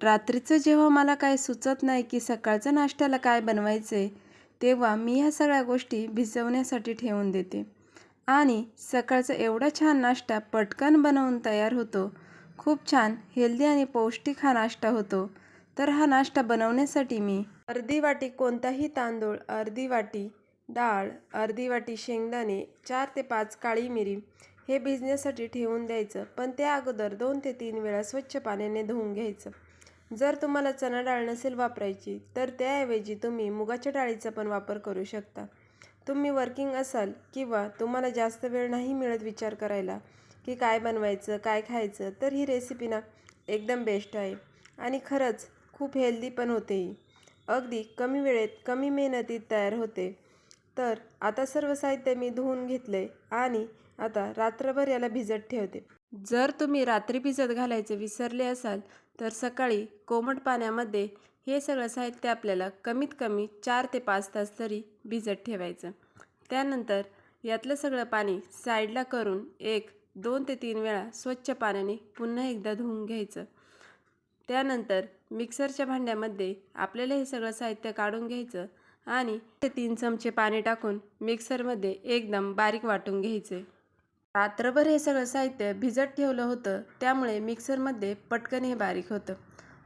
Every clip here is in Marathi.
रात्रीचं जेव्हा मला काय सुचत नाही की सकाळचं नाश्त्याला काय बनवायचं आहे तेव्हा मी ह्या सगळ्या गोष्टी भिजवण्यासाठी ठेवून देते. आणि सकाळचा एवढा छान नाश्ता पटकन बनवून तयार होतो. खूप छान हेल्दी आणि पौष्टिक हा नाश्ता होतो. तर हा नाश्ता बनवण्यासाठी मी अर्धी वाटी कोणताही तांदूळ अर्धी वाटी डाळ अर्धी वाटी शेंगदाणे चार ते पाच काळी मिरी हे भिजण्यासाठी ठेवून द्यायचं. पण त्या अगोदर दोन ते तीन वेळा स्वच्छ पाण्याने धुवून घ्यायचं. जर तुम्हाला चणा डाळ नसेल वापरायची तर त्याऐवजी तुम्ही मुगाच्या डाळीचा पण वापर करू शकता. तुम्ही वर्किंग असाल किंवा तुम्हाला जास्त वेळ नाही मिळत विचार करायला की काय बनवायचं काय खायचं तर ही रेसिपी ना एकदम बेस्ट आहे. आणि खरंच खूप हेल्दी पण होते ही. अगदी कमी वेळेत कमी मेहनतीत तयार होते. तर आता सर्व साहित्य मी धुवून घेतले आणि आता रात्रभर याला भिजत ठेवते. जर तुम्ही रात्री भिजत घालायचे विसरले असाल तर सकाळी कोमट पाण्यामध्ये हे सगळं साहित्य आपल्याला कमीत कमी चार ते पाच तास तरी भिजत ठेवायचं. त्यानंतर यातलं सगळं पाणी साईडला करून एक दोन ते तीन वेळा स्वच्छ पाण्याने पुन्हा एकदा धुवून घ्यायचं. त्यानंतर मिक्सरच्या भांड्यामध्ये आपल्याला हे सगळं साहित्य काढून घ्यायचं आणि ते तीन चमचे पाणी टाकून मिक्सरमध्ये एकदम बारीक वाटून घ्यायचे. रात्रभर हे सगळं साहित्य भिजत ठेवलं होतं त्यामुळे मिक्सरमध्ये पटकन हे बारीक होतं.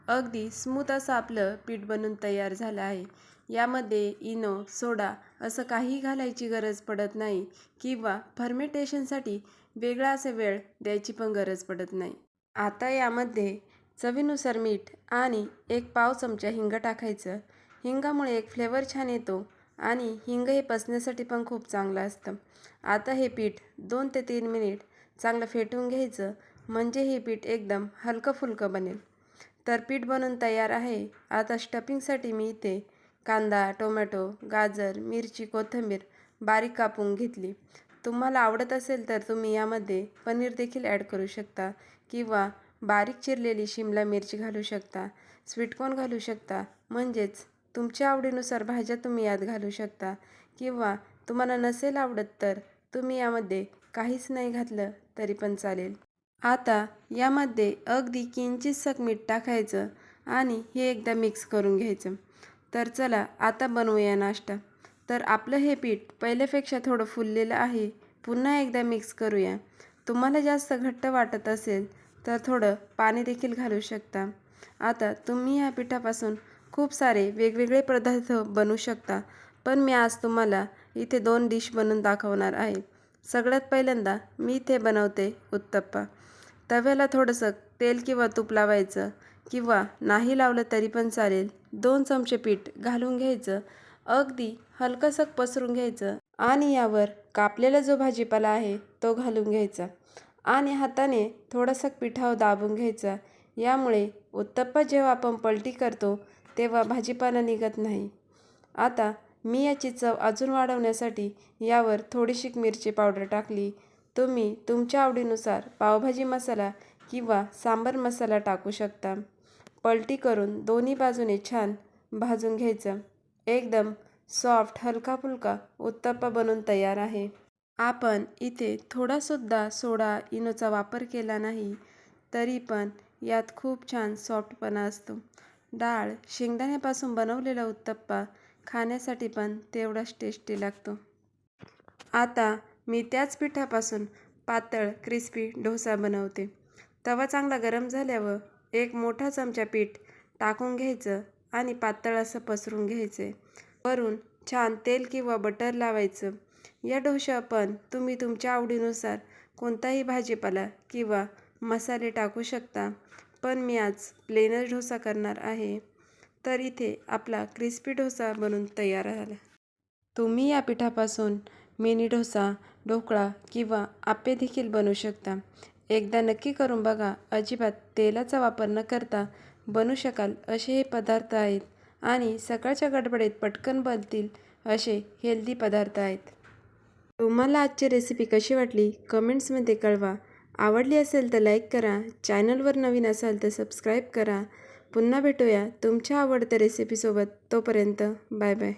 अगदी स्मूथ असं आपलं पीठ बनून तयार झालं आहे. यामध्ये इनो सोडा असं काही घालायची गरज पडत नाही किंवा फर्मेंटेशनसाठी वेगळा असं वेळ द्यायची पण गरज पडत नाही. आता यामध्ये चवीनुसार मीठ आणि एक पाव चमचा हिंग टाकायचं. हिंगामुळे एक फ्लेवर छान येतो. आणि हिंग हे पचण्यासाठी पण खूप चांगलं असतं. आता हे पीठ दोन ते तीन मिनिट चांगलं फेटून घ्यायचं म्हणजे हे पीठ एकदम हलकं फुलकं बनेल. तर पीठ बनून तयार आहे. आता स्टफिंगसाठी मी इथे कांदा टोमॅटो गाजर मिरची कोथिंबीर बारीक कापून घेतली. तुम्हाला आवडत असेल तर तुम्ही यामध्ये पनीर देखील ॲड करू शकता किंवा बारीक चिरलेली शिमला मिरची घालू शकता स्वीटकॉर्न घालू शकता म्हणजेच तुमच्या आवडीनुसार भाज्या तुम्ही यात घालू शकता. किंवा तुम्हाला नसेल आवडत तर तुम्ही यामध्ये काहीच नाही घातलं तरी पण चालेल. आता यामध्ये अगदी किंचितसक मीठ टाकायचं आणि हे एकदा मिक्स करून घ्यायचं. तर चला आता बनवूया नाश्ता. तर आपलं हे पीठ पहिल्यापेक्षा थोडं फुललेलं आहे. पुन्हा एकदा मिक्स करूया. तुम्हाला जास्त घट्ट वाटत असेल तर थोडं पाणी देखील घालू शकता. आता तुम्ही या पिठापासून खूप सारे वेगवेगळे पदार्थ बनवू शकता. पण मी आज तुम्हाला इथे दोन डिश बनवून दाखवणार आहे. सगळ्यात पहिल्यांदा मी इथे बनवते उत्तप्पा. तव्याला थोडंसं तेल किंवा तूप लावायचं किंवा नाही लावलं तरी पण चालेल. दोन चमचे पीठ घालून घ्यायचं. अगदी हलकंसं पसरून घ्यायचं आणि यावर कापलेला जो भाजीपाला आहे तो घालून घ्यायचा. आणि हाताने थोडंसं पिठावर दाबून घ्यायचा. यामुळे उत्तप्पा जेव्हा आपण पलटी करतो तेव्हा भाजीपाला निघत नाही. आता मी याची चव अजून वाढवण्यासाठी यावर थोडीशी मिरची पावडर टाकली. तुम्ही तुमच्या आवडीनुसार पावभाजी मसाला किंवा सांबर मसाला टाकू शकता. पलटी करून दोन्ही बाजूने छान भाजून घ्यायचं. एकदम सॉफ्ट हलका फुलका उत्तप्पा बनून तयार आहे. आपण इथे थोडासुद्धा सोडा इनोचा वापर केला नाही तरी पण यात खूप छान सॉफ्टपणा असतो. डाळ शेंगदाण्यापासून बनवलेला उत्तप्पा खाण्यासाठी पण तेवढाच टेस्टी लागतो. आता मी त्याच पिठापासून पातळ क्रिस्पी डोसा बनवते. तवा चांगला गरम झाल्यावर एक मोठा चमचा पीठ टाकून घ्यायचं आणि पातळ असं पसरून घ्यायचे. वरून छान तेल किंवा बटर लावायचं. या डोशा पण तुम्ही तुमच्या आवडीनुसार कोणताही भाजीपाला किंवा मसाले टाकू शकता. पण मी आज प्लेनच डोसा करणार आहे. तर इथे आपला क्रिस्पी डोसा बनून तयार झाला. तुम्ही या पिठापासून मिनी डोसा ढोकळा किंवा आप्पे देखील बनवू शकता. एकदा नक्की करून बघा अजिबात तेलाचा वापर न करता बनू शकाल असे हे पदार्थ आहेत आणि सकाळच्या गडबडीत पटकन बनतील असे हेल्दी पदार्थ आहेत. तुम्हाला आजची रेसिपी कशी वाटली? कमेंट्समध्ये कळवा. आवडली असेल तर लाईक करा चॅनलवर नवीन असाल तर सबस्क्राईब करा. पुन्हा भेटूया तुमच्या आवडत्या रेसिपीसोबत. तोपर्यंत बाय बाय.